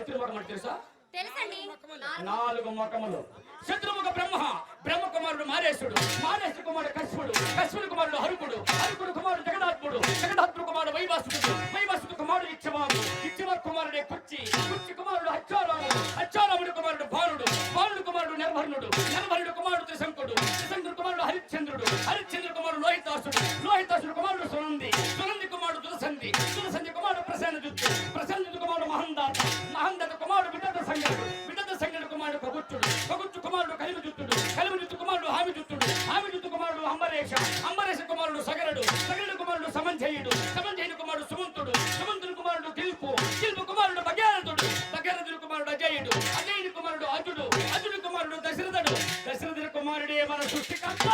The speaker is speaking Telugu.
కుమారుడు తెలుసా? తెలుసండి. నాలుగు ముఖములు. శత్రుముఖ బ్రహ్మ బ్రహ్మ కుమారుడు మారేశుడు. మారేశు కుమారుడు కశ్యపుడు. కశ్యపుడు కుమారుడు హరుకుడు. హరుకుడు కుమారుడు జగదాత్ముడు జగదాత్ముడు కుమారుడు వైవాసుడు. వైవాసుడు కుమారుడు ఇచ్చవాడు ఇచ్చవ కుమారుడే కుర్చి. కుర్చి కుమారుడు హచ్చారాము హచ్చారాముడు కుమారుడు బాలుడు. బాలుడు కుమారుడు నిర్భరణుడు నిర్భరుడు కుమారుడు త్రిశంకుడు. త్రిశంకుడు కుమారుడు హరిశ్చంద్రుడు. హరిశ్చంద్రుడు కుమారుడు లోహితాసుడు. లోహితాసుడు కుమారుడు సునంది. సునంది కుమారుడు తులసంది తులసంది అంబరేష అంబరేష కుమారుడు సగరుడు సగరుడు కుమారుడు సమంజయుడు సమంజయుడు కుమారుడు సుమంతుడు సుమంతుడు కుమారుడు కిల్పు కిల్పు కుమారుడు భగీరథుడు భగీరథుడు కుమారుడు అజయుడు అజయుడు కుమారుడు అజుడు అజుడు కుమారుడు దశరథుడు దశరథుడు కుమారుడే మన సృష్టికర్త